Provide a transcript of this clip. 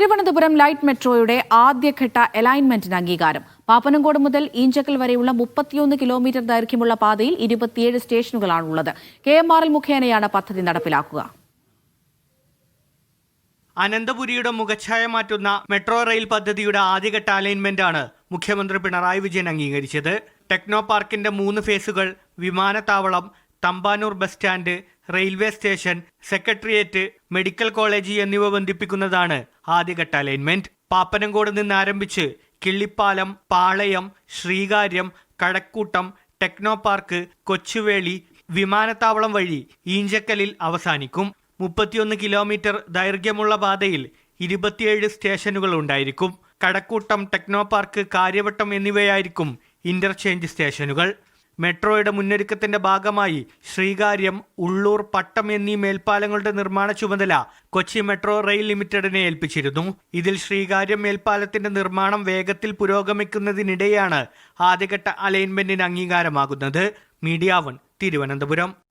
Thiruvananthapuram light മെട്രോയുടെ ആദ്യഘട്ട അലൈൻമെന്റിന് അംഗീകാരം. പാപ്പനംകോട് മുതൽ ഈഞ്ചക്കൽ വരെയുള്ള മുപ്പത്തിയൊന്ന് കിലോമീറ്റർ ദൈർഘ്യമുള്ള പാതയിൽ ഇരുപത്തിയേഴ് സ്റ്റേഷനുകളാണുള്ളത്. കെ എം ആർ എൽ മുഖേനയാണ് പദ്ധതി നടപ്പിലാക്കുക. അനന്തപുരിയുടെ മുഖച്ഛായ മാറ്റുന്ന മെട്രോ റെയിൽ പദ്ധതിയുടെ ആദ്യഘട്ട അലൈൻമെന്റ് ആണ് മുഖ്യമന്ത്രി പിണറായി വിജയൻ അംഗീകരിച്ചത്. ടെക്നോ പാർക്കിന്റെ മൂന്ന് ഫേസുകൾ വിമാനത്താവളം Thampanoor bus stand railway station secretariat medical college എന്നിവ ബന്ധിപ്പിക്കുന്നതാണ് ആദ്യഘട്ട അലൈൻമെന്റ് പാപ്പനംകോട് നിന്ന് ആരംഭിച്ച് കിള്ളിപ്പാലം പാളയം ശ്രീകാര്യം കടക്കൂട്ടം ടെക്നോ പാർക്ക് കൊച്ചുവേളി വിമാനത്താവളം വഴി ഈഞ്ചക്കലിൽ അവസാനിക്കും. മുപ്പത്തിയൊന്ന് കിലോമീറ്റർ ദൈർഘ്യമുള്ള പാതയിൽ ഇരുപത്തിയേഴ് സ്റ്റേഷനുകൾ ഉണ്ടായിരിക്കും. കടക്കൂട്ടം ടെക്നോ പാർക്ക് കാര്യവട്ടം എന്നിവയായിരിക്കും ഇന്റർചേഞ്ച് സ്റ്റേഷനുകൾ. മെട്രോയുടെ മുന്നൊരുക്കത്തിന്റെ ഭാഗമായി ശ്രീകാര്യം ഉള്ളൂർ പട്ടം എന്നീ മേൽപ്പാലങ്ങളുടെ നിർമ്മാണ ചുമതല കൊച്ചി മെട്രോ റെയിൽ ലിമിറ്റഡിനെ ഏൽപ്പിച്ചിരുന്നു. ഇതിൽ ശ്രീകാര്യം മേൽപ്പാലത്തിന്റെ നിർമ്മാണം വേഗത്തിൽ പുരോഗമിക്കുന്നതിനിടെയാണ് ആദ്യഘട്ട അലൈൻമെന്റിന് അംഗീകാരമാകുന്നത്. Media one Thiruvananthapuram.